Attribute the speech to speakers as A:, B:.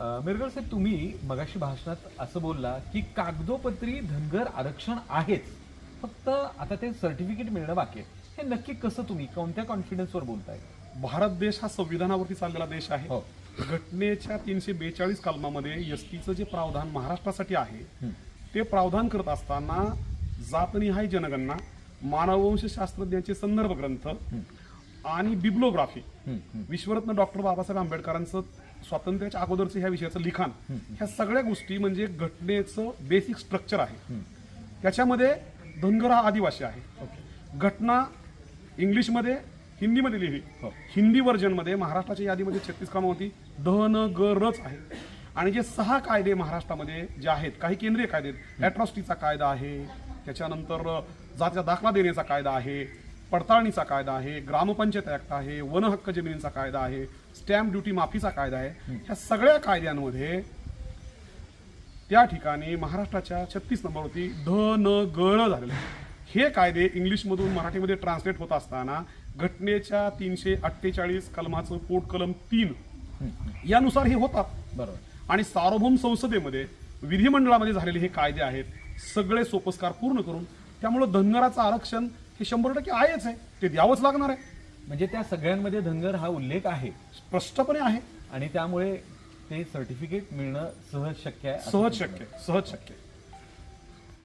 A: अं, मिरगळ साहेब तुम्ही मगाशी भाषणात असं बोलला की कागदोपत्री धनगर आरक्षण आहेच. फक्त आता ते सर्टिफिकेट मिळणं बाकी आहे. हे नक्की कसं तुम्ही कोणत्या कॉन्फिडन्सवर बोलताय?
B: भारत देश हा संविधानावरती चाललेला देश आहे.
A: हो.
B: घटनेच्या तीनशे बेचाळीस कलमामध्ये एस टीचं जे प्रावधान महाराष्ट्रासाठी आहे. ते प्रावधान करत असताना जातनिहाय जनगणना मानववंश शास्त्रज्ञांचे संदर्भ ग्रंथ आणि बिब्लोग्राफी. विश्वरत्न डॉक्टर बाबासाहेब आंबेडकरांचं स्वातंत्र्याच्या अगोदरचं ह्या विषयाचं लिखाण ह्या सगळ्या गोष्टी म्हणजे घटनेचं बेसिक स्ट्रक्चर आहे. त्याच्यामध्ये धनगर हा आदिवासी आहे. घटना इंग्लिशमध्ये हिंदीमध्ये लिहिली.
A: हो.
B: हिंदी व्हर्जनमध्ये महाराष्ट्राच्या यादीमध्ये छत्तीस क्रमांक धन ग रच आहे. आणि जे सहा कायदे महाराष्ट्रामध्ये जे आहेत काही केंद्रीय कायदे आहेत. ॲट्रॉसिटीचा कायदा आहे. त्याच्यानंतर जातीचा दाखला देण्याचा कायदा आहे. पडताळणीचा कायदा आहे ग्रामपंचायत ऍक्ट आहे वन हक्क जमिनीचा कायदा आहे स्टॅम्प ड्युटी माफीचा कायदा आहे ह्या सगळ्या कायद्यांमध्ये त्या ठिकाणी महाराष्ट्राच्या छत्तीस नंबरवरती ध न गळ झालेलं आहे. हे कायदे इंग्लिशमधून मराठीमध्ये ट्रान्सलेट होत असताना घटनेच्या तीनशे अठ्ठेचाळीस कलमाचं पोट कलम तीन यानुसार हे होतात.
A: बरोबर.
B: आणि सार्वभौम संसदेमध्ये विधिमंडळामध्ये झालेले हे कायदे आहेत सगळे सोपस्कार पूर्ण करून त्यामुळं धनगराचं आरक्षण हे शंभर टक्के आहेच आहे. ते द्यावंच लागणार आहे.
A: म्हणजे त्या सगळ्यांमध्ये धनगर हा उल्लेख आहे.
B: स्पष्टपणे आहे.
A: आणि त्यामुळे ते सर्टिफिकेट मिळणं सहज शक्य आहे. असं
B: सहज शक्य आहे, सहज शक्य आहे.